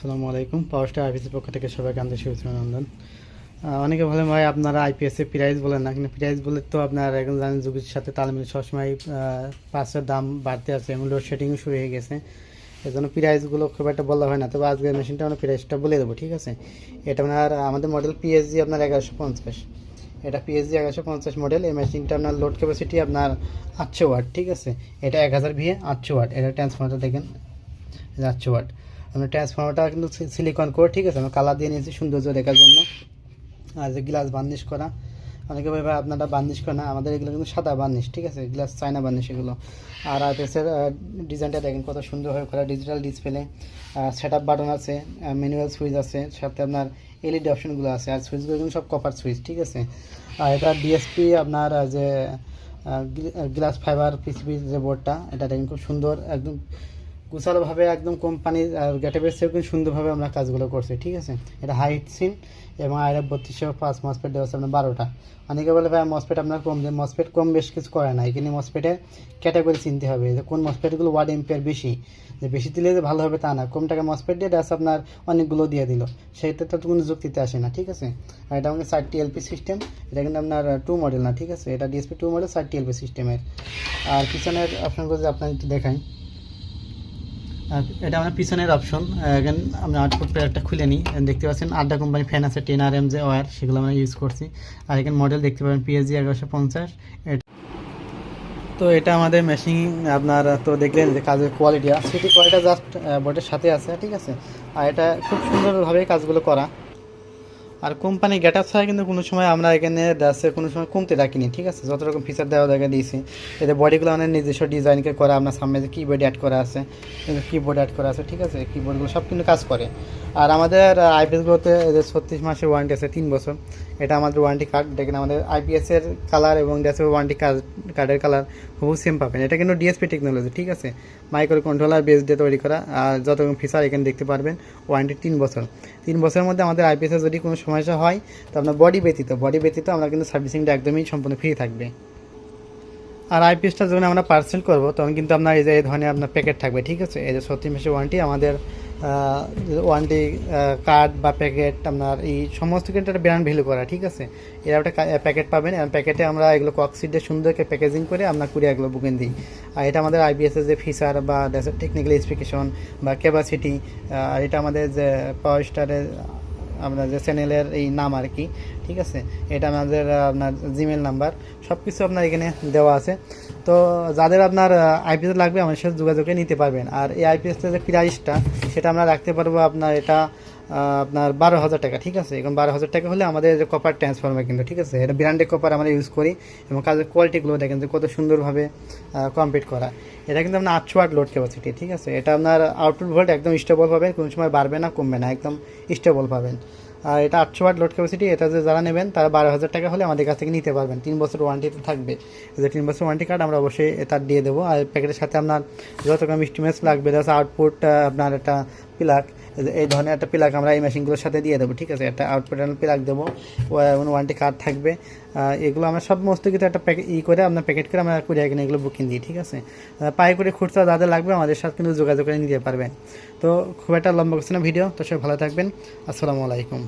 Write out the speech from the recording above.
আসসালামু আলাইকুম। পাওয়ার স্টার আইপিএসের পক্ষ থেকে সবাই আন্তরিক শুভেচ্ছা অভিনন্দন। আহ, অনেকে বলেন ভাই আপনারা আইপিএসের প্রাইস বলেন না কিন্তু প্রাইস বলে তো আপনার এখন জানেন যুগের সাথে তাল মিলে সবসময় পাঁচের দাম বাড়তে আছে এবং লোড শেডিংও শুরু হয়ে গেছে। এই জন্য প্রাইসগুলো খুব একটা বলা হয় না তবে আজকের মেশিনটা আমরা প্রাইসটা বলে দেবো ঠিক আছে? এটা আপনার আমাদের মডেল পিএসজি আপনার এগারোশো পঞ্চাশ। এটা পিএসজি এগারোশো পঞ্চাশ মডেল এই মেশিনটা আপনার লোড ক্যাপাসিটি আপনার আটশো ওয়াট ঠিক আছে? এটা এক হাজার ভিএ আটশো ওয়াট এটা ট্রান্সফর্মারটা দেখেন আটশো ওয়াট। আমরা ট্রান্সফর্মারটা কিন্তু সিলিকন করে ঠিক আছে? আমরা কালার দিয়ে নিয়েছি সৌন্দর্য দেখার জন্য। আর যে গ্লাস বার্নিশ করা, অনেকে ভাবে আপনারা বার্নিশ করে না, আমাদের এগুলো কিন্তু সাদা বার্নিশ ঠিক আছে? গ্লাস চায়না বার্নিশ এগুলো। আর আইপিএসের ডিজাইনটা দেখেন কত সুন্দরভাবে করা digital display set up button আছে ম্যানুয়াল সুইচ আছে, সাথে আপনার এলইডি অপশনগুলো আছে। আর সুইচগুলো কিন্তু সব কপার সুইচ ঠিক আছে? আর এটা ডিএসপি আপনার যে গ্লাস ফাইবার পিসিবি যে বোর্ডটা এটা দেখেন খুব সুন্দর, একদম গুছালোভাবে একদম কোম্পানির গেটেবের চেয়েও কিন্তু সুন্দরভাবে আমরা কাজগুলো করছি, ঠিক আছে? এটা হাইট সিন এবং আইএফ বত্রিশশো পাঁচ মসপেট দেওয়া আছে আপনার বারোটা। অনেকে বলে, ভাই মসপেট আপনার কম দেন মসপেট কম বেশ কিছু করে না। এখানে মসপেটের ক্যাটাগরি চিনতে হবে, যে কোন মসপেটগুলো ওয়ার্ড এম্পিয়ার বেশি? যে বেশি দিলে যে ভালো হবে তা না। কম টাকা মসপেট দিয়ে ডাস আপনার অনেকগুলো দিয়ে দিল। সেইটা তো কোনো যুক্তিতে আসে না, ঠিক আছে? আর এটা আমাদের চারটি এলপি সিস্টেম এটা কিন্তু আপনার টু মডেল না, ঠিক আছে? এটা ডিএসপি টু মডেল চারটি এলপি সিস্টেমের আর পিছনের আপনার যদি আপনার একটু দেখাই। আর এটা আমার পিছনের অপশন এখন আমি আউটপুট প্লেয়ারটা খুলে নিই। দেখতে পাচ্ছেন, আড্ডা কোম্পানি ফ্যান আছে টেন আর এম যে ওয়ার সেগুলো আমরা ইউজ করছি। আর এখানে মডেল দেখতে পাবেন পিএসজি এগারোশো পঞ্চাশ। তো এটা আমাদের মেশিন আপনার, তো দেখলেন যে কাজের কোয়ালিটি আর সিটি কোয়ালিটি জাস্ট বোর্ডের সাথে আছে, ঠিক আছে? আর এটা খুব সুন্দরভাবে কাজগুলো করা। আর কোম্পানি গেট আপ ছাড়া কিন্তু কোনো সময় আমরা এখানে দাসে কোনো সময় কমতে রাখিনি ঠিক আছে? যত রকম ফিচার দেওয়া দেখা দিয়েছি, এদের বডিগুলো আমাদের নিজস্ব ডিজাইনকে করা আপনার সামনে যে কিবোর্ড অ্যাড করা আছে কিবোর্ড অ্যাড করা আছে, ঠিক আছে? কিবোর্ডগুলো সব কিন্তু কাজ করে। আর আমাদের আইপিএসগুলোতে এদের ছত্রিশ মাসের ওয়ারেন্টি আছে, তিন বছর। এটা আমাদের ওয়ারেন্টি কার্ড দেখেন আমাদের আইপিএসের কালার এবং ড্যাসের ওয়ারেন্টি কার্ডের কালার খুব সেম পাবেন। এটা কিন্তু ডিএসপি টেকনোলজি ঠিক আছে? মাইক্রো কন্ট্রোলার বেস দিয়ে তৈরি করা, আর যত রকম ফিচার এখানে দেখতে পারবেন ওয়ারেন্টি তিন বছর। তিন বছরের মধ্যে আমাদের আইপিএসের যদি কোনো সমস্যা হয়, তো আপনার বডি ব্যতীত বডি ব্যতীত আমরা কিন্তু সার্ভিসিংটা একদমই সম্পূর্ণ ফ্রি থাকবে। আর আইপিএসটা যখন আমরা পার্সেল করব, তখন কিন্তু আপনার এই যে, এই ধরনের আপনার প্যাকেট থাকবে, ঠিক আছে? এই যে ছত্রিশ মাসের ওয়ারেন্টি আমাদের ওয়ারেন্টি কার্ড বা প্যাকেট আপনার এই সমস্ত কিন্তু একটা ব্র্যান্ড ভ্যালু করা, ঠিক আছে? এরা একটা প্যাকেট পাবেন প্যাকেটে আমরা এগুলো কক্সিডে সুন্দর করে প্যাকেজিং করে আমরা কুরিয়ারগুলো বুকিং দিই। আর এটা আমাদের আইবিএসের যে ফিচার বা টেকনিক্যাল স্পেসিফিকেশন বা ক্যাপাসিটি আর এটা আমাদের যে পাওয়ার স্টারের আপনার যে চ্যানেলের এই নাম আর কি ঠিক আছে? এটা আমাদের আপনার জিমেল নাম্বার সব কিছু আপনার এখানে দেওয়া আছে। তো যাদের আপনার আইপিএস লাগবে, আমাদের সাথে যোগাযোগে নিতে পারবেন। আর এই আইপিএসের যে প্রাইসটা সেটা আমরা রাখতে পারব আপনার এটা আপনার বারো হাজার টাকা, ঠিক আছে? এখন বারো হাজার টাকা হলে আমাদের যে কপার ট্রান্সফর্মার কিন্তু, ঠিক আছে? এটা ব্র্যান্ডের কপার আমরা ইউজ করি এবং কাজের কোয়ালিটিগুলো দেখেন যে কত সুন্দরভাবে কমপ্লিট করা। এটা কিন্তু আপনার আটশো আট লোড ক্যাপাসিটি ঠিক আছে? এটা আপনার আউটপুট ভোল্ট একদম স্টেবল পাবেন কোনো সময় বাড়বে না, কমবে না, একদম স্টেবল পাবেন। আর এটা আটশো ওয়াট লোড ক্যাপাসিটি এটা যে যারা নেবেন, তারা বারো হাজার টাকা হলে আমাদের কাছ থেকে নিতে পারবেন। তিন বছর ওয়ারেন্টিতে থাকবে। যে তিন বছর ওয়ারেন্টি কার্ড আমরা অবশ্যই তার দিয়ে দেবো। আর প্যাকেটের সাথে আপনার যত রকম স্টিমেন্টস লাগবে জাস্ট আউটপুট আপনার একটা প্লাগ এই ধরনের একটা প্লাগ আমরা এই মেশিনগুলোর সাথে দিয়ে দেবো, ঠিক আছে? একটা আউটপুট প্লাগ দেবো ওয়ারেন্টি কার্ড থাকবে। এগুলো আমরা সব মস্ত কিছু একটা প্যাকেট ই করে আপনার প্যাকেট করে আমরা কুড়ি কিনে এগুলো বুকিং দিই, ঠিক আছে? পায়ে করে খুঁড়তে যাদের লাগবে আমাদের সাথে কিন্তু যোগাযোগ করে নিতে পারবেন। তো খুব একটা লম্বা করছে না ভিডিও তো সবাই ভালো থাকবেন। আসসালামু আলাইকুম।